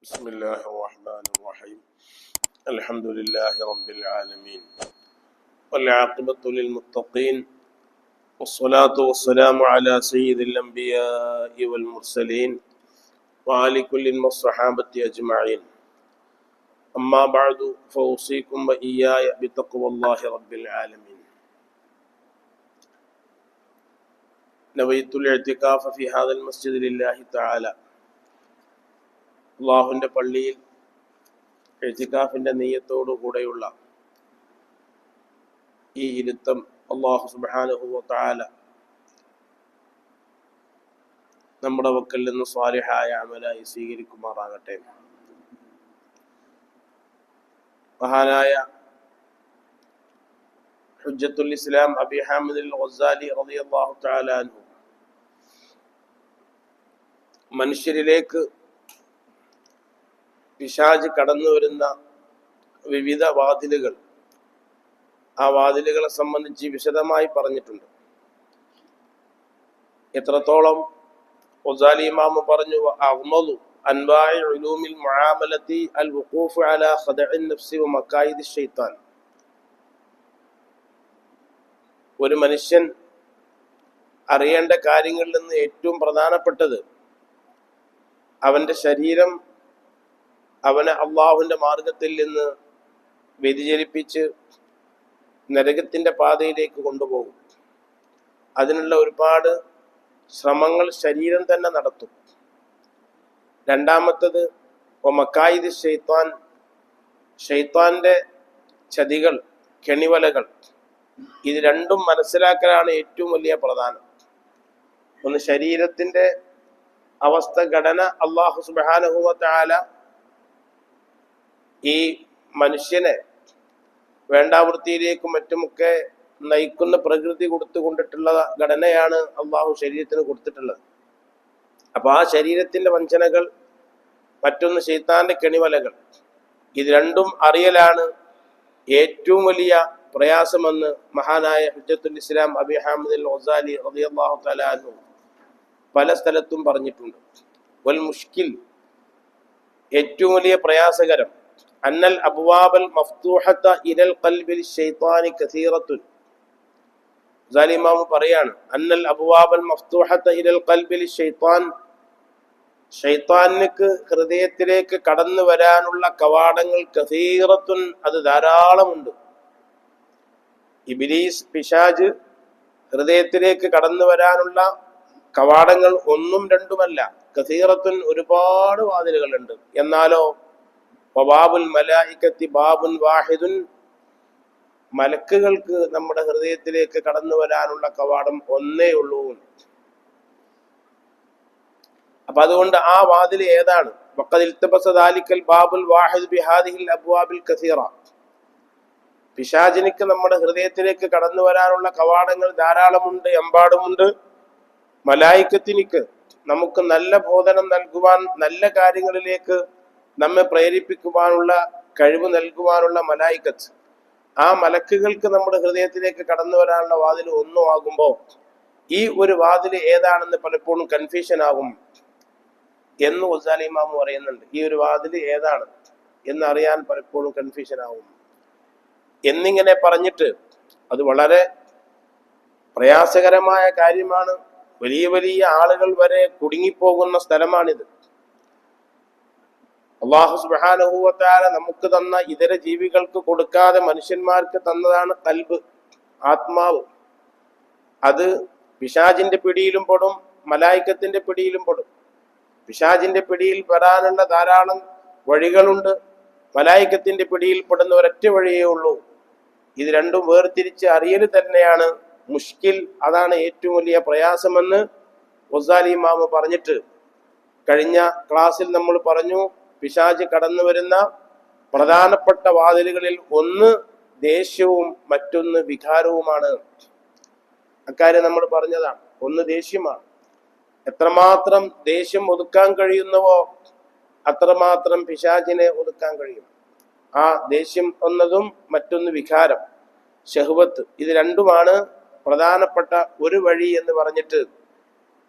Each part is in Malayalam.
بسم الله الرحمن الرحيم. الحمد لله رب العالمين. والعاقبة للمتقين. والصلاة والسلام على سيد الأنبياء والمرسلين وعلى كل والصحابة أجمعين. أما بعد فأوصيكم وإياي بتقوى الله رب العالمين. نويت الاعتكاف في هذا المسجد لله تعالى. അള്ളാഹുവിന്റെ പള്ളിയിൽ എജിക്കാഫിന്റെ നെയ്യത്തോടു കൂടെയുള്ള ഈ ഇരുത്തം അള്ളാഹു സുബാനുഹുവ താല നമ്മുടെ വക്കൽ നിന്ന് സ്വാലിഹായ അമലായി സ്വീകരിക്കുമാറാകട്ടെ. മഹാനായ ഹുജ്ജത്തുൽ ഇസ്ലാം അബി ഹാമിദ് ഗസാലി റളിയല്ലാഹു തആല അൻഹു മനുഷ്യരിലേക്ക് പിശാജ് കടന്നു വരുന്ന വിവിധ വാതിലുകൾ ആ വാതിലുകളെ സംബന്ധിച്ച് വിശദമായി പറഞ്ഞിട്ടുണ്ട്. എത്രത്തോളം ഒസാലി ഇമാമ് പറഞ്ഞു അഹ്മദു അൻവായ ഉലൂമിൽ മുആമലത്തി അൽ വുഖൂഫ് അലാ ഖദഇൻ നഫ്സി വ മക്കായിദ് ഷൈത്താൻ ഒരു മനുഷ്യൻ അറിയേണ്ട കാര്യങ്ങളിൽ നിന്ന് ഏറ്റവും പ്രധാനപ്പെട്ടത് അവന്റെ ശരീരം അവനെ അള്ളാഹുവിന്റെ മാർഗത്തിൽ നിന്ന് വ്യതിചലിപ്പിച്ച് നരകത്തിന്റെ പാതയിലേക്ക് കൊണ്ടുപോകും. അതിനുള്ള ഒരുപാട് ശ്രമങ്ങൾ ശരീരം തന്നെ നടത്തും. രണ്ടാമത്തത് മക്കായിദ് ഷെയ്ത്താൻ ഷെയ്ത്താന്റെ ചതികൾ കെണിവലകൾ ഇത് രണ്ടും മനസ്സിലാക്കലാണ് ഏറ്റവും വലിയ പ്രധാനം. ഒന്ന് ശരീരത്തിന്റെ അവസ്ഥ ഘടന അള്ളാഹു സുബാനുഹുവല ഈ മനുഷ്യനെ വേണ്ടാവൃത്തിയിലേക്കും മറ്റുമൊക്കെ നയിക്കുന്ന പ്രകൃതി കൊടുത്തുകൊണ്ടിട്ടുള്ള ഘടനയാണ് അള്ളാഹു ശരീരത്തിന് കൊടുത്തിട്ടുള്ളത്. അപ്പൊ ആ ശരീരത്തിന്റെ വഞ്ചനകൾ മറ്റൊന്ന് ശൈത്താന്റെ കെണിവലകൾ. ഇത് രണ്ടും അറിയലാണ് ഏറ്റവും വലിയ പ്രയാസമെന്ന് മഹാനായ ഹുജത്തുൽ ഇസ്ലാം അബി ഹാമിദ് ഒസാലി തആല അൻഹു പല സ്ഥലത്തും പറഞ്ഞിട്ടുണ്ട്. വൽ മുഷ്കിൽ ഏറ്റവും വലിയ പ്രയാസകരം അന്നൽ അബ്വാബൽ മഫ്തൂഹത്ത ഇരൽ ഖൽബിൽ ശൈത്താനി കസീറത്തുൻ. ഇമാമു പറയാണ് അന്നൽ അബ്വാബൽ മഫ്തൂഹത്ത ഇരൽ ഖൽബിൽ ഷൈത്താൻ ഷൈത്താനിക്ക് ഹൃദയത്തിലേക്ക് കടന്നു വരാനുള്ള കവാടങ്ങൾ കസീറത്തുൻ അത് ധാരാളമുണ്ട്. ഇബിലീസ് പിശാജ് ഹൃദയത്തിലേക്ക് കടന്നു വരാനുള്ള കവാടങ്ങൾ ഒന്നും രണ്ടുമല്ല കസീറത്തുൻ ഒരുപാട് വാതിലുകളുണ്ട്. എന്നാലോ വബാബുൽ മലായിക്കത്തി ബാബുൻ വാഹിദുൻ. മലക്കുകൾക്ക് നമ്മുടെ ഹൃദയത്തിലേക്ക് കടന്നു വരാനുള്ള കവാടം ഒന്നേ ഉള്ളൂ. അപ്പൊ അതുകൊണ്ട് ആ വാതിൽ ഏതാണ്? ബാബുൽ ബിഹാദിഹിൽ അബ്വാബിൽ കസീറ. പിശാചിനിക്ക് നമ്മുടെ ഹൃദയത്തിലേക്ക് കടന്നു വരാനുള്ള കവാടങ്ങൾ ധാരാളമുണ്ട് എമ്പാടുമുണ്ട്. മലായിക്കത്തിനിക്ക് നമുക്ക് നല്ല ബോധനം നൽകുവാൻ നല്ല കാര്യങ്ങളിലേക്ക് നമ്മെ പ്രേരിപ്പിക്കുവാനുള്ള കഴിവ് നൽകുവാനുള്ള മലായിക്കത്ത്. ആ മലക്കുകൾക്ക് നമ്മുടെ ഹൃദയത്തിലേക്ക് കടന്നു വരാനുള്ള വാതിൽ ഒന്നും ആകുമ്പോൾ ഈ ഒരു വാതിൽ ഏതാണെന്ന് പലപ്പോഴും കൺഫ്യൂഷൻ ആകും എന്ന് ഉസാലിമാമു പറയുന്നുണ്ട്. ഈ ഒരു വാതിൽ ഏതാണ് എന്നറിയാൻ പലപ്പോഴും കൺഫ്യൂഷൻ ആകും. എന്നിങ്ങനെ പറഞ്ഞിട്ട് അത് വളരെ പ്രയാസകരമായ കാര്യമാണ്. വലിയ വലിയ ആളുകൾ വരെ കുടുങ്ങിപ്പോകുന്ന സ്ഥലമാണിത്. അള്ളാഹു സുബാനുഭൂവത്താല നമുക്ക് തന്ന ഇതര ജീവികൾക്ക് കൊടുക്കാതെ മനുഷ്യന്മാർക്ക് തന്നതാണ് കൽബ് ആത്മാവ്. അത് പിശാജിന്റെ പിടിയിലും പെടും മലായിക്കത്തിന്റെ പിടിയിലും പെടും. പിശാജിന്റെ പിടിയിൽ വരാനുള്ള ധാരാളം വഴികളുണ്ട്. മലായിക്കത്തിന്റെ പിടിയിൽ പെടുന്ന ഒരൊറ്റ വഴിയേ ഉള്ളൂ. ഇത് രണ്ടും വേർതിരിച്ച് അറിയൽ തന്നെയാണ്. മുഷ്കിൽ അതാണ് ഏറ്റവും വലിയ പ്രയാസമെന്ന് ഒസാലി മാമ പറഞ്ഞിട്ട് കഴിഞ്ഞ ക്ലാസ്സിൽ നമ്മൾ പറഞ്ഞു പിശാജ് കടന്നു വരുന്ന പ്രധാനപ്പെട്ട വാതിലുകളിൽ ഒന്ന് ദേഷ്യവും മറ്റൊന്ന് വികാരവുമാണ്. അക്കാര്യം നമ്മൾ പറഞ്ഞതാണ്. ഒന്ന് ദേഷ്യമാണ്. എത്രമാത്രം ദേഷ്യം ഒതുക്കാൻ കഴിയുന്നവോ അത്രമാത്രം പിശാചിനെ ഒതുക്കാൻ കഴിയും. ആ ദേഷ്യം എന്നതും മറ്റൊന്ന് വികാരം. ഷെഹ്വത്ത് ഇത് രണ്ടുമാണ് പ്രധാനപ്പെട്ട ഒരു വഴി എന്ന് പറഞ്ഞിട്ട്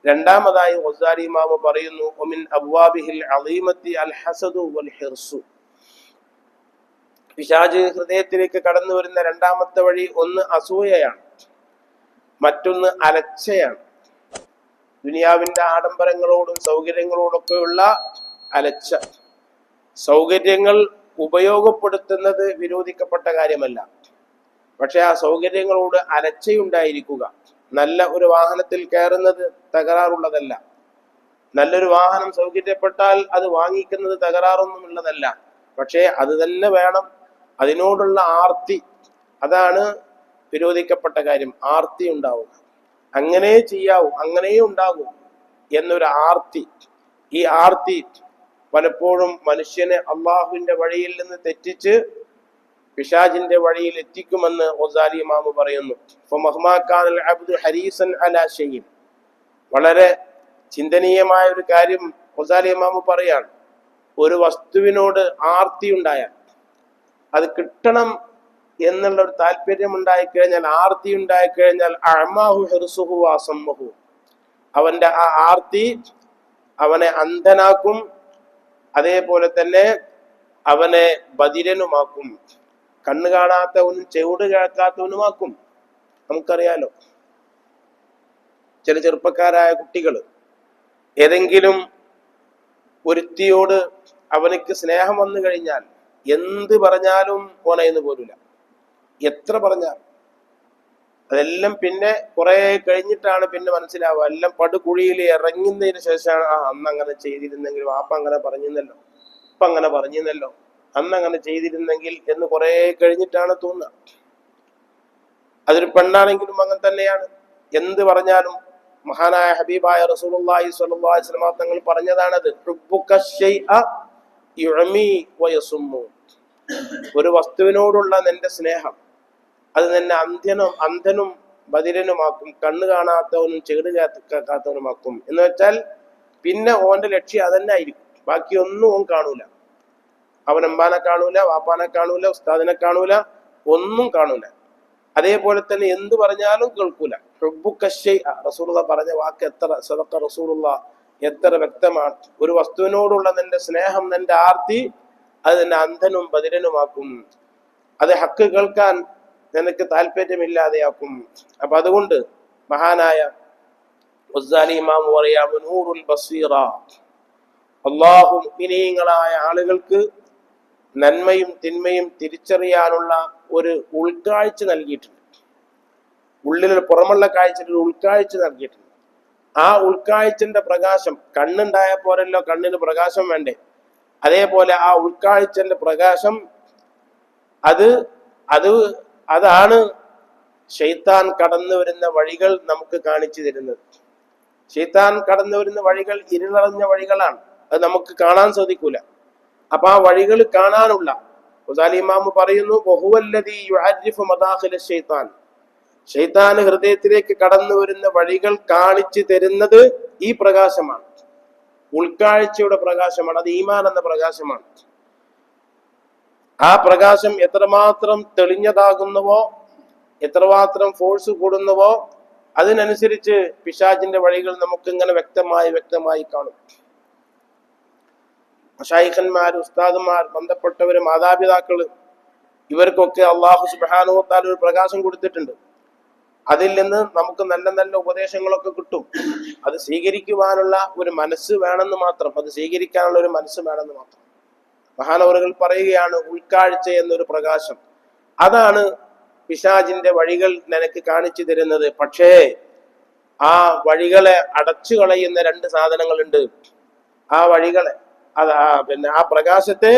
രണ്ടാമതായി ഒസാരി ഇമാമു പറയുന്നു ഒമിൻ അബ്വാബിഹിൽ അലീമത്തി അൽ ഹസദു വൽ ഹിർസു. പിശാജ് ഹൃദയത്തിലേക്ക് കടന്നു വരുന്ന രണ്ടാമത്തെ വഴി ഒന്ന് അസൂയയാണ് മറ്റൊന്ന് അലച്ചയാണ്. ദുനിയാവിന്റെ ആഡംബരങ്ങളോടും സൗകര്യങ്ങളോടൊക്കെയുള്ള അലച്ച. സൗകര്യങ്ങൾ ഉപയോഗപ്പെടുത്തുന്നത് വിരോധിക്കപ്പെട്ട കാര്യമല്ല. പക്ഷെ ആ സൗകര്യങ്ങളോട് അലച്ചയുണ്ടായിരിക്കുക. നല്ല ഒരു വാഹനത്തിൽ കയറുന്നത് തകരാറുള്ളതല്ല. നല്ലൊരു വാഹനം സൗകര്യപ്പെട്ടാൽ അത് വാങ്ങിക്കുന്നത് തകരാറൊന്നുമുള്ളതല്ല. പക്ഷേ അത് തന്നെ വേണം. അതിനോടുള്ള ആർത്തി അതാണ് വിരോധിക്കപ്പെട്ട കാര്യം. ആർത്തി ഉണ്ടാവും. അങ്ങനെ ചെയ്യാവൂ അങ്ങനെയും ഉണ്ടാകും എന്നൊരു ആർത്തി. ഈ ആർത്തി പലപ്പോഴും മനുഷ്യനെ അള്ളാഹുവിന്റെ വഴിയിൽ നിന്ന് തെറ്റിച്ച് പിശാജിന്റെ വഴിയിൽ എത്തിക്കുമെന്ന് ഒസാലി മാമ പറയുന്നു. ഹരീസൻ അലാ വളരെ ചിന്തനീയമായ ഒരു കാര്യം ഒസാലി ഇമാമു പറയാണ്. ഒരു വസ്തുവിനോട് ആർത്തി ഉണ്ടായാൽ അത് കിട്ടണം എന്നുള്ള ഒരു താല്പര്യം ഉണ്ടായിക്കഴിഞ്ഞാൽ ആർത്തി ഉണ്ടായിക്കഴിഞ്ഞാൽ അമാഹു ഹെർസുഹു അസമ്മഹു അവന്റെ ആ ആർത്തി അവനെ അന്ധനാക്കും അതേപോലെ തന്നെ അവനെ ബദിരനുമാക്കും. കണ്ണ് കാണാത്തവനും ചെവിട് കേൾക്കാത്തവനുമാക്കും നമുക്കറിയാലോ ചില ചെറുപ്പക്കാരായ കുട്ടികൾ ഏതെങ്കിലും ഒരുത്തിയോട് അവനക്ക് സ്നേഹം വന്നു കഴിഞ്ഞാൽ എന്ത് പറഞ്ഞാലും പോണയെന്ന് പോലില്ല എത്ര പറഞ്ഞാൽ അതെല്ലാം പിന്നെ കുറെ കഴിഞ്ഞിട്ടാണ് പിന്നെ മനസ്സിലാവുക. എല്ലാം പടുകുഴിയിൽ ഇറങ്ങുന്നതിന് ശേഷമാണ് ആ അന്ന് അങ്ങനെ ചെയ്തിരുന്നെങ്കിൽ വാപ്പ അങ്ങനെ പറഞ്ഞിരുന്നല്ലോ ഇപ്പൊ അങ്ങനെ പറഞ്ഞിരുന്നല്ലോ. അന്ന് അങ്ങനെ ചെയ്തിരുന്നെങ്കിൽ എന്ന് കുറെ കഴിഞ്ഞിട്ടാണ് തോന്നുക. അതൊരു പെണ്ണാണെങ്കിലും അങ്ങനെ തന്നെയാണ്. എന്ത് പറഞ്ഞാലും മഹാനായ ഹബീബായ റസൂലുള്ളാഹി സ്വല്ലല്ലാഹി അലൈഹി വസല്ലം തങ്ങൾ പറഞ്ഞതാണത്. ഒരു വസ്തുവിനോടുള്ള നിന്റെ സ്നേഹം അത് നിന്നെ അന്ധ്യനും അന്ധനും ബദിരനുമാക്കും കണ്ണു കാണാത്തവനും ചെകിട് കേൾക്കാത്തവനുമാക്കും എന്ന് വെച്ചാൽ പിന്നെ ഓന്റെ ലക്ഷ്യം അതന്നെ ആയിരിക്കും. ബാക്കിയൊന്നും ഓൻ കാണൂല. അവൻ അമ്പാനെ കാണൂല വാപ്പാനെ കാണൂല ഉസ്താദിനെ കാണൂല ഒന്നും കാണൂല. അതേപോലെ തന്നെ എന്ത് പറഞ്ഞാലും കേൾക്കൂല. റസൂറുള്ള പറഞ്ഞ വാക്ക് എത്ര? സദക്ക റസൂറുള്ള എത്ര വ്യക്തമാണ്. ഒരു വസ്തുവിനോടുള്ള നിന്റെ സ്നേഹം നിന്റെ ആർത്തി അത് നിന്നെ അന്ധനും ബദിരനുമാക്കും. അത് ഹക്ക് കേൾക്കാൻ നിനക്ക് താല്പര്യമില്ലാതെയാക്കും. അപ്പൊ അതുകൊണ്ട് മഹാനായ അള്ളാഹു മുഅ്മിനീങ്ങളായ ആളുകൾക്ക് നന്മയും തിന്മയും തിരിച്ചറിയാനുള്ള ഒരു ഉൾക്കാഴ്ച നൽകിയിട്ടുണ്ട്. ഉള്ളിൽ പുറമുള്ള കാഴ്ചയിൽ ഉൾക്കാഴ്ച നൽകിയിട്ടുണ്ട്. ആ ഉൾക്കാഴ്ചന്റെ പ്രകാശം കണ്ണുണ്ടായ പോലല്ലോ കണ്ണിന് പ്രകാശം വേണ്ടേ? അതേപോലെ ആ ഉൾക്കാഴ്ചന്റെ പ്രകാശം അത് അത് അതാണ് ഷെയ്ത്താൻ കടന്നു വരുന്ന വഴികൾ നമുക്ക് കാണിച്ചു തരുന്നത്. ഷെയ്ത്താൻ കടന്നു വരുന്ന വഴികൾ ഇരുളറിഞ്ഞ വഴികളാണ്. അത് നമുക്ക് കാണാൻ സാധിക്കൂല. അപ്പൊ ആ വഴികൾ കാണാനുള്ള. ഇമാമ് പറയുന്നു ഷെയ്ത്താൻ ഹൃദയത്തിലേക്ക് കടന്നു വരുന്ന വഴികൾ കാണിച്ചു തരുന്നത് ഈ പ്രകാശമാണ്. ഉൾക്കാഴ്ചയുടെ പ്രകാശമാണ് അത് ഈമാൻ എന്ന പ്രകാശമാണ്. ആ പ്രകാശം എത്രമാത്രം തെളിഞ്ഞതാകുന്നുവോ എത്രമാത്രം ഫോഴ്സ് കൂടുന്നുവോ അതിനനുസരിച്ച് പിശാജിന്റെ വഴികൾ നമുക്ക് ഇങ്ങനെ വ്യക്തമായി വ്യക്തമായി കാണും. ഷായിഖന്മാർ ഉസ്താദുമാർ ബന്ധപ്പെട്ടവര് മാതാപിതാക്കൾ ഇവർക്കൊക്കെ അള്ളാഹു സുബാനുത്താൽ ഒരു പ്രകാശം കൊടുത്തിട്ടുണ്ട്. അതിൽ നിന്ന് നമുക്ക് നല്ല നല്ല ഉപദേശങ്ങളൊക്കെ കിട്ടും. അത് സ്വീകരിക്കുവാനുള്ള ഒരു മനസ്സ് വേണമെന്ന് മാത്രം അത് സ്വീകരിക്കാനുള്ള ഒരു മനസ്സ് വേണമെന്ന് മാത്രം. മഹാനവറുകൾ പറയുകയാണ് ഉൾക്കാഴ്ച എന്നൊരു പ്രകാശം. അതാണ് പിശാജിന്റെ വഴികൾ നിനക്ക് കാണിച്ചു തരുന്നത്. പക്ഷേ ആ വഴികളെ അടച്ചു കളയുന്ന രണ്ട് സാധനങ്ങളുണ്ട്. ആ വഴികളെ അത് പിന്നെ ആ പ്രകാശത്തെ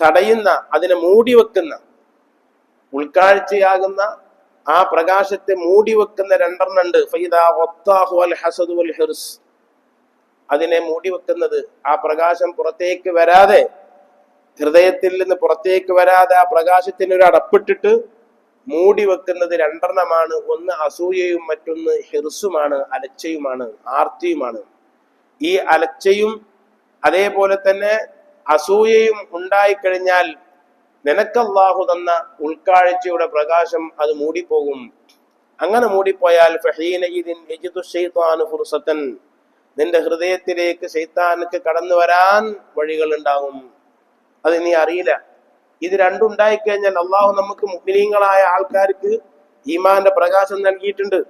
തടയുന്ന അതിനെ മൂടി വെക്കുന്ന ഉൾക്കാഴ്ചയാകുന്ന ആ പ്രകാശത്തെ മൂടി വെക്കുന്ന രണ്ടെണ്ണുണ്ട് അതിനെ മൂടി വെക്കുന്നത് ആ പ്രകാശം പുറത്തേക്ക് വരാതെ ഹൃദയത്തിൽ നിന്ന് പുറത്തേക്ക് വരാതെ ആ പ്രകാശത്തിന് ഒരു അടപ്പിട്ടിട്ട് മൂടി വെക്കുന്നത് രണ്ടെണ്ണമാണ്. ഒന്ന് അസൂയയും മറ്റൊന്ന് ഹിർസുമാണ് അലച്ചയുമാണ് ആർത്തിയുമാണ്. ഈ അലച്ചയും അതേപോലെ തന്നെ അസൂയയും ഉണ്ടായിക്കഴിഞ്ഞാൽ നിനക്കല്ലാഹു തന്ന ഉൾക്കാഴ്ചയുടെ പ്രകാശം അത് മൂടിപ്പോകും. അങ്ങനെ മൂടിപ്പോയാൽ നിന്റെ ഹൃദയത്തിലേക്ക് ശൈത്താനക്ക് കടന്നു വരാൻ വഴികൾ ഉണ്ടാകും. അത് നീ അറിയില്ല. ഇത് രണ്ടും ഉണ്ടായിക്കഴിഞ്ഞാൽ അള്ളാഹു നമുക്ക് മുഗ്നീങ്ങളായ ആൾക്കാർക്ക് ഈമാന്റെ പ്രകാശം നൽകിയിട്ടുണ്ട്.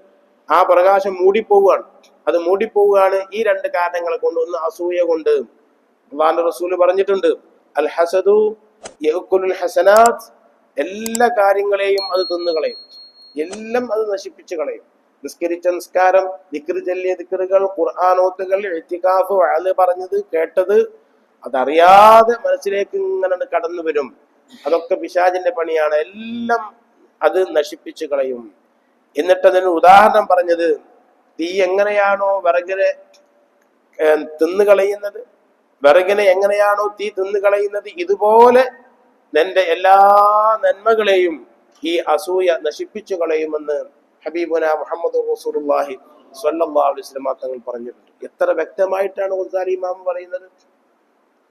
ആ പ്രകാശം മൂടിപ്പോവുകയാണ്. അത് മൂടിപ്പോവുകയാണ് ഈ രണ്ട് കാരണങ്ങളെ കൊണ്ട് ഒന്ന് അസൂയ കൊണ്ട്. അള്ളാന്റെ റസൂൽ പറഞ്ഞിട്ടുണ്ട് അൽ ഹസദു യഹുക്കുലുൽ ഹസനാത് എല്ലാ കാര്യങ്ങളെയും അത് തിന്നുകളയും എല്ലാം അത് നശിപ്പിച്ചു കളയും. നിസ്കരിച്ച നിസ്കാരം ദിക്റ് ചൊല്ലിയ ദിക്റുകൾ ഖുർആാനോത്തുകൾ എത്തിക്കാഫ് വാൽ പറഞ്ഞത് കേട്ടത് അതറിയാതെ മനസ്സിലേക്ക് ഇങ്ങനെ കടന്നു വരും. അതൊക്കെ പിശാചിന്റെ പണിയാണ്. എല്ലാം അത് നശിപ്പിച്ചു കളയും. എന്നിട്ട് അതിന് ഉദാഹരണം പറഞ്ഞത് തീ എങ്ങനെയാണോ വിറകിനെ തിന്നുകളയുന്നത്? തിന്നു കളയുന്നത് വിറകിനെ എങ്ങനെയാണോ തീ തിന്നു കളയുന്നത് ഇതുപോലെ നിന്റെ എല്ലാ നന്മകളെയും ഈ അസൂയ നശിപ്പിച്ചു കളയുമെന്ന് ഹബീബുന മുഹമ്മദ് റസൂലുള്ളാഹി സ്വല്ലല്ലാഹു അലൈഹി വസല്ലം തങ്ങൾ പറഞ്ഞിട്ടുണ്ട്. എത്ര വ്യക്തമായിട്ടാണ് ഉസാരി ഇമാം പറയുന്നത്?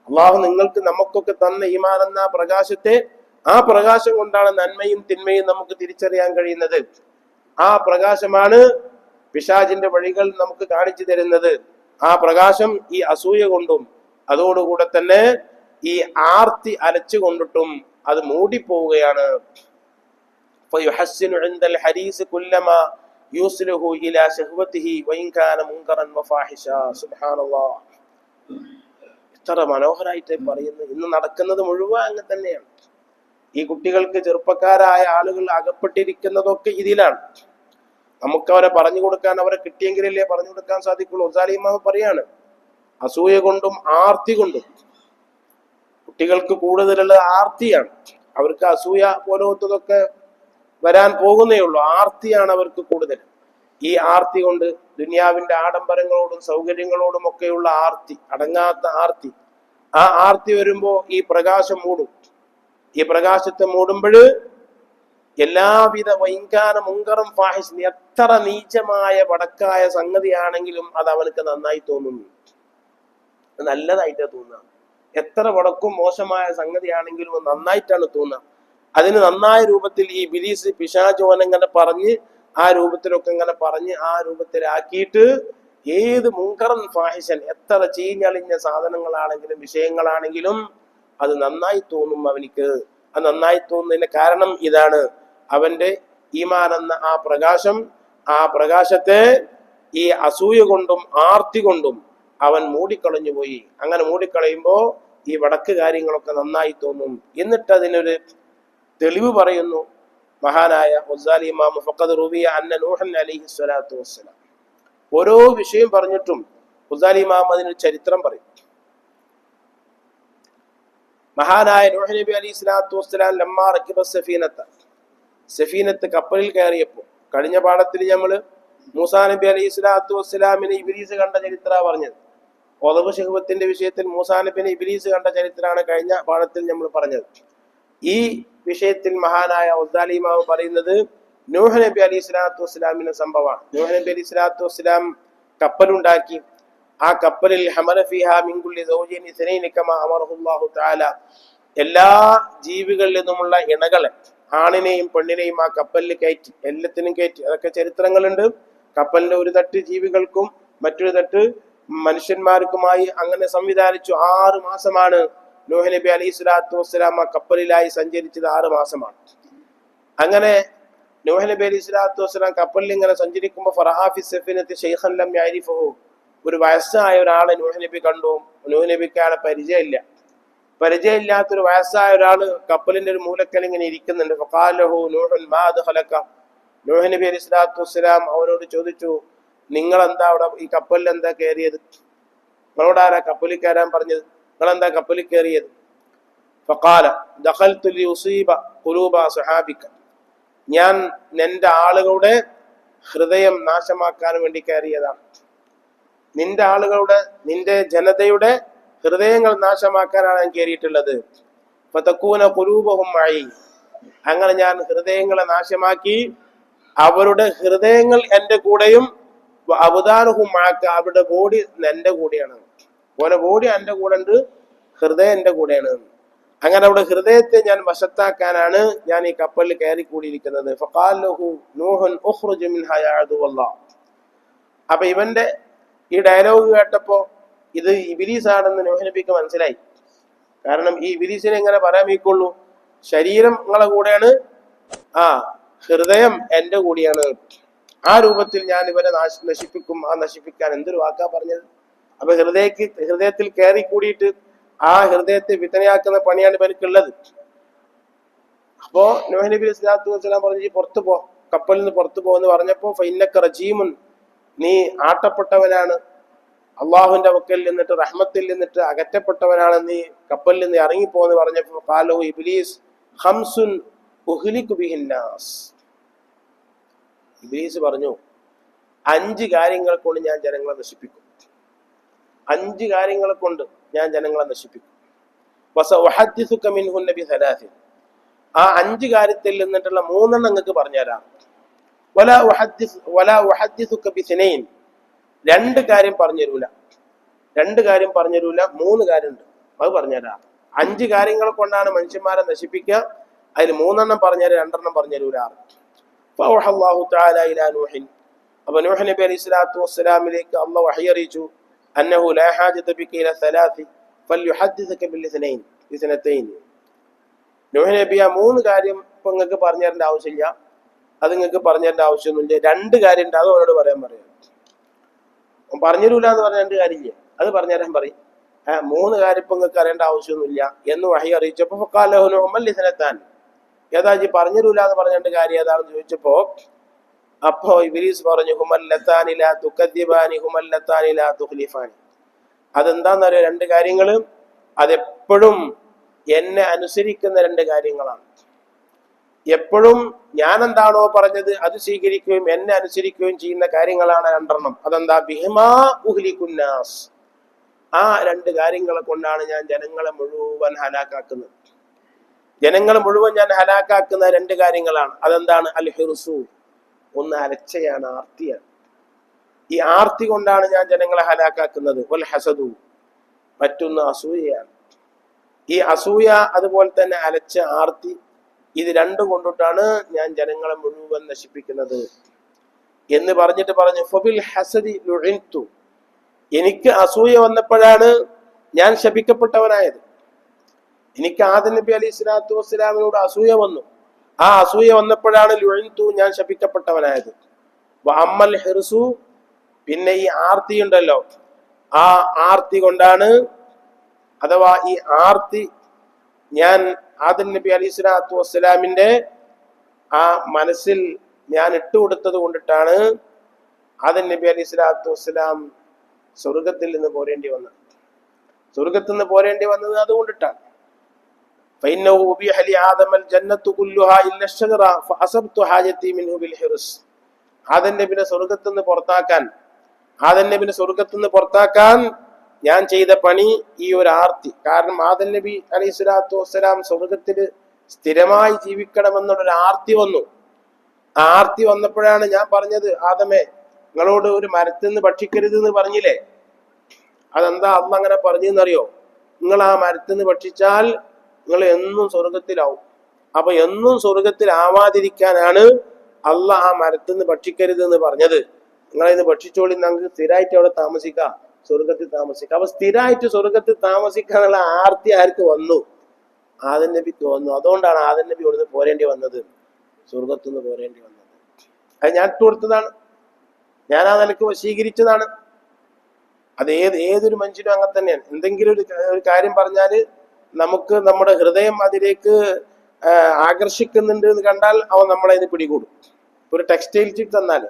അള്ളാഹു നിങ്ങൾക്ക് നമുക്കൊക്കെ തന്ന ഈമാൻ എന്ന പ്രകാശത്തെ ആ പ്രകാശം കൊണ്ടാണ് നന്മയും തിന്മയും നമുക്ക് തിരിച്ചറിയാൻ കഴിയുന്നത്. ആ പ്രകാശമാണ് പിശാജിന്റെ വഴികൾ നമുക്ക് കാണിച്ചു തരുന്നത്. ആ പ്രകാശം ഈ അസൂയ കൊണ്ടും അതോടുകൂടെ തന്നെ ഈ ആർത്തി അലച്ചു കൊണ്ടിട്ടും അത് മൂടിപ്പോവുകയാണ്. എത്ര മനോഹരായിട്ട് പറയുന്നു. ഇന്ന് നടക്കുന്നത് മുഴുവൻ അങ്ങനെ തന്നെയാണ്. ഈ കുട്ടികൾക്ക് ചെറുപ്പക്കാരായ ആളുകൾ അകപ്പെട്ടിരിക്കുന്നതൊക്കെ ഇതിലാണ്. നമുക്ക് അവരെ പറഞ്ഞു കൊടുക്കാൻ അവരെ കിട്ടിയെങ്കിലല്ലേ പറഞ്ഞു കൊടുക്കാൻ സാധിക്കുള്ളൂ. ഒസാലിമാവ് പറയാണ് അസൂയ കൊണ്ടും ആർത്തി കൊണ്ടും. കുട്ടികൾക്ക് കൂടുതലുള്ള ആർത്തിയാണ്. അവർക്ക് അസൂയ പോലത്തതൊക്കെ വരാൻ പോകുന്നേ ഉള്ളൂ. ആർത്തിയാണ് അവർക്ക് കൂടുതൽ. ഈ ആർത്തി കൊണ്ട് ദുനിയാവിന്റെ ആഡംബരങ്ങളോടും സൗകര്യങ്ങളോടും ഒക്കെയുള്ള ആർത്തി അടങ്ങാത്ത ആർത്തി. ആ ആർത്തി വരുമ്പോൾ ഈ പ്രകാശം മൂടും. ഈ പ്രകാശത്തെ മൂടുമ്പോൾ എല്ലാവിധ വൈകാന മുങ്കറും ഫാഹിസ് എത്ര നീചമായ വടക്കായ സംഗതിയാണെങ്കിലും അത് അവനക്ക് നന്നായി തോന്നുന്നു. നല്ലതായിട്ടാ തോന്നുക. എത്ര വടക്കും മോശമായ സംഗതിയാണെങ്കിലും നന്നായിട്ടാണ് തോന്നുക. അതിന് നന്നായ രൂപത്തിൽ ഈ ബിലീസ് പിശാചോൻ ഇങ്ങനെ പറഞ്ഞ് ആ രൂപത്തിലൊക്കെ ഇങ്ങനെ പറഞ്ഞ് ആ രൂപത്തിലാക്കിയിട്ട് ഏത് മുങ്കറൻ ഫാഹിഷൻ എത്ര ചീഞ്ഞളിഞ്ഞ സാധനങ്ങളാണെങ്കിലും വിഷയങ്ങളാണെങ്കിലും അത് നന്നായി തോന്നും അവനിക്ക്. അത് നന്നായി തോന്നുന്നതിന്റെ കാരണം ഇതാണ്. അവന്റെ ഈമാൻ എന്ന ആ പ്രകാശം ആ പ്രകാശത്തെ ഈ അസൂയ കൊണ്ടും ആർത്തി കൊണ്ടും അവൻ മൂടിക്കളഞ്ഞു പോയി. അങ്ങനെ മൂടിക്കളയുമ്പോ ഈ വടക്ക് കാര്യങ്ങളൊക്കെ നന്നായി തോന്നും. എന്നിട്ട് അതിനൊരു തെളിവ് പറയുന്നു. മഹാനായ മുസാലി ഇമാം ഓരോ വിഷയം പറഞ്ഞിട്ടും മുസാലി ഇമാം അതിനൊരു ചരിത്രം പറയും. മഹാനായ നൂഹ് നബി അലി സ്വലാത്തു വസ്സലാം ലമ്മാ റക്കിബ സഫീനത്ത. സഫീനത്ത് കപ്പലിൽ കയറിയപ്പോൾ കഴിഞ്ഞ പാഠത്തിൽ നമ്മൾ മൂസാ നബി അലൈഹി സ്വലാത്തു വസ്സലാമിനെ ഇബിലീസ് കണ്ട ചരിത്ര പറഞ്ഞത്. ഒതവ് ശിഹുബത്തിന്റെ വിഷയത്തിൽ മൂസാനബിന് ഇബിലീസ് കണ്ട ചരിത്രമാണ് കഴിഞ്ഞ പാഠത്തിൽ നമ്മൾ പറഞ്ഞത്. ഈ വിഷയത്തിൽ മഹാനായ ഉദ്ദാലിമാവ് പറയുന്നത് നൂഹ് നബി അലി സ്വലാത്തു വസ്സലാമിന്റെ സംഭവമാണ്. നൂഹ് നബി അലി സ്വലാത്തു വസ്സലാം കപ്പലുണ്ടാക്കി. ആ കപ്പലിൽ എല്ലാ ജീവികളിൽ നിന്നുമുള്ള ഇണകളെ ആണിനെയും പെണ്ണിനെയും ആ കപ്പലിൽ കയറ്റി എല്ലാത്തിനും കയറ്റി. അതൊക്കെ ചരിത്രങ്ങളുണ്ട്. കപ്പലിന്റെ ഒരു തട്ട് ജീവികൾക്കും മറ്റൊരു തട്ട് മനുഷ്യന്മാർക്കുമായി അങ്ങനെ സംവിധാനിച്ചു ആറ് മാസമാണ് നൂഹ് നബി അലൈഹി സ്വലാത്തു വസ്സലാം ആ കപ്പലിലായി സഞ്ചരിച്ചത് ആറ് മാസമാണ്. അങ്ങനെ നൂഹ് നബി അലൈഹി സ്വലാത്തു വസ്സലാം കപ്പലിൽ ഇങ്ങനെ സഞ്ചരിക്കുമ്പോൾ ഫറഹാഫി സെഫിനത്തെ ഷെയ്ഖൻ ലം ഒരു വയസ്സായ ഒരാളെ നൂഹ് നബി കണ്ടു. നൂഹ് നബിക്ക് അയാളെ പരിചയമില്ല. പരിചയമില്ലാത്തൊരു വയസ്സായ ഒരാൾ കപ്പലിന്റെ ഒരു മൂലക്കൽ ഇങ്ങനെ ഇരിക്കുന്നുണ്ട്. ഫഖാലഹു നൂഹ് നബി അലൈഹി സ്വലാത്തു വസ്സലാം അവനോട് ചോദിച്ചു നിങ്ങൾ എന്താ അവിടെ ഈ കപ്പലിൽ എന്താ കയറിയത്? നിങ്ങളോട് ആരാ കപ്പലിൽ കയറാൻ പറഞ്ഞത്? നിങ്ങൾ എന്താ കപ്പലിൽ കയറിയത്? ഞാൻ നിന്റെ ആളുകളുടെ ഹൃദയം നാശമാക്കാൻ വേണ്ടി കയറിയതാണ്. നിന്റെ ആളുകളുടെ നിന്റെ ജനതയുടെ ഹൃദയങ്ങൾ നാശമാക്കാനാണ് ഞാൻ കയറിയിട്ടുള്ളത്. ഫതക്കൂന കുലൂപഹുമായി അങ്ങനെ ഞാൻ ഹൃദയങ്ങളെ നാശമാക്കി അവരുടെ ഹൃദയങ്ങൾ എന്റെ കൂടെയും അവതാരഹും മാക്ക അവരുടെ ബോഡി എന്റെ കൂടെയാണ്. ഓനെ ബോഡി എന്റെ കൂടെ ഉണ്ട് ഹൃദയം എന്റെ കൂടെയാണ്. അങ്ങനെ അവിടെ ഹൃദയത്തെ ഞാൻ വശത്താക്കാനാണ് ഞാൻ ഈ കപ്പലിൽ കയറി കൂടിയിരിക്കുന്നത്. അപ്പൊ ഇവന്റെ ഈ ഡയലോഗ് കേട്ടപ്പോ ഇത് ഇബിലീസ് ആണെന്ന് നോഹനബിക്ക് മനസ്സിലായി. കാരണം ഈ ഇബിലീസിനെ എങ്ങനെ പറയാൻ വയ്ക്കുള്ളൂ. ശരീരം നിങ്ങളെ കൂടെയാണ് ആ ഹൃദയം എന്റെ കൂടിയാണ്. ആ രൂപത്തിൽ ഞാൻ ഇവരെ നാശ നശിപ്പിക്കും. ആ നശിപ്പിക്കാൻ എന്തൊരു വാക്കാ പറഞ്ഞത്? അപ്പൊ ഹൃദയക്ക് ഹൃദയത്തിൽ കയറി കൂടിയിട്ട് ആ ഹൃദയത്തെ വിതനയാക്കുന്ന പണിയാണ് ഇവർക്കുള്ളത് അപ്പോ നോഹ് നബി ഇസ്ലാത്തു വസ്സലാം പറഞ്ഞു "ഈ പുറത്തു പോ. കപ്പലിൽ നിന്ന് പുറത്തു പോ എന്ന് പറഞ്ഞപ്പോ ഫൈനക്ക റജീമുൻ. നീ ആട്ടപ്പെട്ടവനാണ്. അള്ളാഹുവിന്റെ വക്കൽ നിന്നിട്ട് റഹ്മത്തിൽ നിന്നിട്ട് അകറ്റപ്പെട്ടവനാണ് നീ. കപ്പലിൽ നിന്ന് ഇറങ്ങിപ്പോന്ന് പറഞ്ഞപ്പോ കാലോ ഇബിലീസ് ഹംസുൻ ഉഹ്ലിക്കു ബിഹിന്നാസ് ഇബ്ലീസ് പറഞ്ഞു അഞ്ച് കാര്യങ്ങൾ കൊണ്ട് ഞാൻ ജനങ്ങളെ നശിപ്പിക്കും. അഞ്ച് കാര്യങ്ങളെ കൊണ്ട് ഞാൻ ജനങ്ങളെ നശിപ്പിക്കും. ബിസലാസിൻ ആ അഞ്ച് കാര്യത്തിൽ നിന്നിട്ടുള്ള മൂന്നെണ്ണം നിങ്ങൾക്ക് പറഞ്ഞുതരാം. രണ്ട് കാര്യം പറഞ്ഞു തരൂല രണ്ട് കാര്യം പറഞ്ഞു തരൂല മൂന്ന് കാര്യമുണ്ട്. അത് പറഞ്ഞുതരാം. അഞ്ച് കാര്യങ്ങളെ കൊണ്ടാണ് മനുഷ്യന്മാരെ നശിപ്പിക്കുക. അതിൽ മൂന്നെണ്ണം പറഞ്ഞുതരാം രണ്ടെണ്ണം പറഞ്ഞു തരൂല അള്ളാഹു താലൂഹിൻ അപ്പോൾ നൂഹ് നബി അലൈഹി സ്വലാത്തു വസ്സലാമിലേക്ക് അള്ളാഹ് വഹി അന്നഹു ലാ ബിക ഇല സലാസി ഫൽയുഹദ്ദിസക ബിൽഇസ്നൈൻ ഇസ്നതൈൻ നൂഹ് നബി ആ മൂന്ന് കാര്യം നിങ്ങൾക്ക് പറഞ്ഞു തരേണ്ട ആവശ്യമില്ല. അത് നിങ്ങൾക്ക് പറഞ്ഞു തരേണ്ട ആവശ്യമൊന്നുമില്ല. രണ്ട് കാര്യം ഉണ്ട്. അത് അവനോട് പറയാൻ പറയാം. പറഞ്ഞുതരൂല എന്ന് പറഞ്ഞ രണ്ട് കാര്യമില്ല. അത് പറഞ്ഞു തരാൻ പറയും മൂന്ന് കാര്യം ഇപ്പൊ നിങ്ങൾക്ക് അറിയേണ്ട ആവശ്യമൊന്നുമില്ല എന്ന് വഹി അറിയിച്ചപ്പോൾ ഏതാ ജി പറഞ്ഞിട്ട് എന്ന് പറഞ്ഞ രണ്ട് കാര്യം ഏതാണെന്ന് ചോദിച്ചപ്പോ അപ്പോ ഇബിലീസ് പറഞ്ഞു ഹുമല്ലത്താനില തുക്കദ്ദിബാനി ഹുമല്ലത്താനില തുഖ്ലിഫാനി. അതെന്താന്നറിയോ? രണ്ട് കാര്യങ്ങൾ അതെപ്പോഴും എന്നെ അനുസരിക്കുന്ന രണ്ട് കാര്യങ്ങളാണ്. എപ്പോഴും ഞാൻ എന്താണോ പറഞ്ഞത് അത് സ്വീകരിക്കുകയും എന്നെ അനുസരിക്കുകയും ചെയ്യുന്ന കാര്യങ്ങളാണ് രണ്ടെണ്ണം. അതെന്താ? ബിഹിമാ ഉഹ്ലിക്കുന്നാസ്. ആ രണ്ട് കാര്യങ്ങളെ കൊണ്ടാണ് ഞാൻ ജനങ്ങളെ മുഴുവൻ ഹലാക്കാക്കുന്നത്. ജനങ്ങളെ മുഴുവൻ ഞാൻ ഹലാക്കാക്കുന്ന രണ്ട് കാര്യങ്ങളാണ്. അതെന്താണ്? അൽ ഹിർസു ഒന്ന് അലച്ചയാണ് ആർത്തിയാണ്. ഈ ആർത്തി കൊണ്ടാണ് ഞാൻ ജനങ്ങളെ ഹലാക്കാക്കുന്നത്. വൽ ഹസദു മറ്റൊന്ന് അസൂയയാണ്. ഈ അസൂയ അതുപോലെ തന്നെ അലച്ച ആർത്തി ഇത് രണ്ടും കൊണ്ടിട്ടാണ് ഞാൻ ജനങ്ങളെ മുഴുവൻ നശിപ്പിക്കുന്നത്. എന്ന് പറഞ്ഞിട്ട് പറഞ്ഞു ഫബിൽ ഹസദി ലുഇൻതു. എനിക്ക് അസൂയ വന്നപ്പോഴാണ് ഞാൻ ശപിക്കപ്പെട്ടവനായത്. എനിക്ക് ആദ്യ നബി അലി സ്വലാത്തു വസ്സലാമിനോട് അസൂയ വന്നു. ആ അസൂയ വന്നപ്പോഴാണ് ലുഴിന്തു ഞാൻ ശപിക്കപ്പെട്ടവനായത്. അമ്മൽ ഹിർസു പിന്നെ ഈ ആർത്തി ഉണ്ടല്ലോ. ആ ആർത്തി കൊണ്ടാണ് അഥവാ ഈ ആർത്തി ഞാൻ ആദൻ നബി അലി സ്വലാത്തു വസ്സലാമിന്റെ ആ മനസ്സിൽ ഞാൻ ഇട്ടുകൊടുത്തത് കൊണ്ടിട്ടാണ് ആദൻ നബി അലി സ്വലാത്തു വസ്സലാം സ്വർഗത്തിൽ നിന്ന് പോരേണ്ടി വന്നത്. സ്വർഗത്തിൽ നിന്ന് പോരേണ്ടി വന്നത് അതുകൊണ്ടിട്ടാണ്. فإنه أبيح لآدم الجنة كلها إلا الشجرة فأصبت حاجتي منه بالحرص ആദൻ നബിനെ സ്വർഗത്തിൽ നിന്ന് പുറത്താക്കാൻ ആദൻ നബിനെ സ്വർഗത്തിൽ നിന്ന് പുറത്താക്കാൻ ഞാൻ ചെയ്ത പണി ഈ ഒരു ആർത്തി കാരണം ആദൻ നബി അലൈഹി സ്വലാത്തു വസ്സലാം സ്വർഗത്തിൽ സ്ഥിരമായി ജീവിക്കണമെന്നുള്ളൊരു ആർത്തി വന്നു ആ ആർത്തി വന്നപ്പോഴാണ് ഞാൻ പറഞ്ഞത് ആദമേ നിങ്ങളോട് ഒരു മരത്തിൽ നിന്ന് ഭക്ഷിക്കരുത് എന്ന് പറഞ്ഞില്ലേ അതെന്താ അന്ന് അങ്ങനെ പറഞ്ഞെന്നറിയോ നിങ്ങൾ ആ മരത്തിൽ നിന്ന് ഭക്ഷിച്ചാൽ നിങ്ങൾ എന്നും സ്വർഗത്തിലാവും അപ്പൊ എന്നും സ്വർഗത്തിലാവാതിരിക്കാനാണ് അല്ല ആ മരത്തിൽ നിന്ന് ഭക്ഷിക്കരുത് എന്ന് പറഞ്ഞത്. നിങ്ങളിന്ന് ഭക്ഷിച്ചോളി നമുക്ക് സ്ഥിരമായിട്ട് അവിടെ താമസിക്കാം. സ്വർഗത്തിൽ താമസിക്കാം. അപ്പൊ സ്ഥിരമായിട്ട് സ്വർഗത്തിൽ താമസിക്കാനുള്ള ആർത്തി ആർക്ക് വന്നു? ആദൻ നബിക്ക് വന്നു. അതുകൊണ്ടാണ് ആദൻ നബി ഇവിടുന്ന് പോരേണ്ടി വന്നത്. സ്വർഗത്തിൽ നിന്ന് പോരേണ്ടി വന്നത്. അത് ഞാൻ കൊടുത്തതാണ്. ഞാൻ ആ നിലയ്ക്ക് വശീകരിച്ചതാണ്. അത് ഏത് ഏതൊരു മനുഷ്യനും അങ്ങനെ തന്നെയാണ്. എന്തെങ്കിലും ഒരു കാര്യം പറഞ്ഞാൽ നമുക്ക് നമ്മുടെ ഹൃദയം അതിലേക്ക് ആകർഷിക്കുന്നുണ്ട് എന്ന് കണ്ടാൽ അവൻ നമ്മളെ ഇത് പിടികൂടും. ഒരു ടെക്സ്റ്റൈൽ ചിപ്പ് തന്നാൽ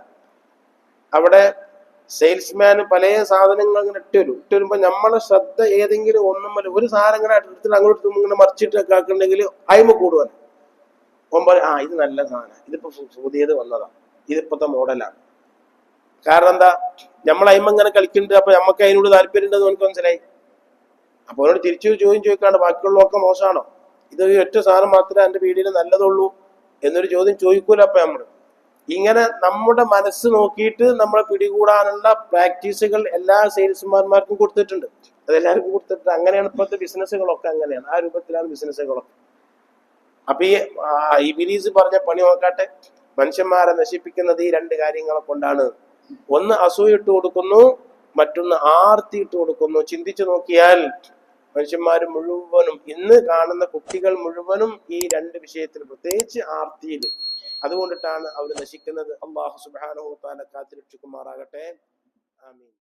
അവിടെ സെയിൽസ്മാൻ പല സാധനങ്ങൾ ഇങ്ങനെ ഇട്ട് വരും ഇട്ട് വരുമ്പോ നമ്മളെ ശ്രദ്ധ ഏതെങ്കിലും ഒന്നും വല്ല ഒരു സാധനം ഇങ്ങനെ എടുത്തിട്ട് അങ്ങോട്ട് ഇങ്ങനെ മറിച്ചിട്ട് ആക്കുന്നുണ്ടെങ്കിൽ അയിമ കൂടുവാൻ ഒമ്പത് ആ ഇത് നല്ല സാധനം. ഇതിപ്പോ പുതിയത് വന്നതാ. ഇതിപ്പോഴത്തെ മോഡലാണ്. കാരണം എന്താ? നമ്മൾ അയിമ ഇങ്ങനെ കളിക്കുന്നുണ്ട് അപ്പൊ നമുക്ക് അതിനോട് താല്പര്യം ഉണ്ടെന്ന് നമുക്ക് മനസ്സിലായി. അപ്പൊ അവനോട് തിരിച്ചു ചോദ്യം ചോദിക്കാണ്ട് ബാക്കിയുള്ളതൊക്കെ മോശമാണോ? ഇത് ഒറ്റ സാധനം മാത്രമേ എന്റെ വീടിന് നല്ലതുള്ളൂ എന്നൊരു ചോദ്യം ചോദിക്കൂല അപ്പൊ നമ്മൾ ഇങ്ങനെ നമ്മുടെ മനസ്സ് നോക്കിയിട്ട് നമ്മളെ പിടികൂടാനുള്ള പ്രാക്ടീസുകൾ എല്ലാ സെയിൽസ്മാൻമാർക്കും കൊടുത്തിട്ടുണ്ട്. അതെല്ലാവർക്കും കൊടുത്തിട്ടുണ്ട്. അങ്ങനെയാണ് ഇപ്പോഴത്തെ ബിസിനസ്സുകളൊക്കെ അങ്ങനെയാണ്. ആ രൂപത്തിലാണ് ബിസിനസ്സുകളൊക്കെ. അപ്പൊ ഈ ഇബിലീസ് പറഞ്ഞ പണി നോക്കാട്ടെ. മനുഷ്യന്മാരെ നശിപ്പിക്കുന്നത് ഈ രണ്ട് കാര്യങ്ങളെ കൊണ്ടാണ്. ഒന്ന് അസൂയിട്ട് കൊടുക്കുന്നു മറ്റൊന്ന് ആർത്തിയിട്ട് കൊടുക്കുന്നു. ചിന്തിച്ചു നോക്കിയാൽ മനുഷ്യന്മാർ മുഴുവനും ഇന്ന് കാണുന്ന കുട്ടികൾ മുഴുവനും ഈ രണ്ട് വിഷയത്തിൽ പ്രത്യേകിച്ച് ആർത്തിയിൽ അതുകൊണ്ടിട്ടാണ് അവർ നശിക്കുന്നത്. അള്ളാഹു സുബാനോ താല കാത്തിരക്ഷിക്കുമാറാകട്ടെ ആമീൻ.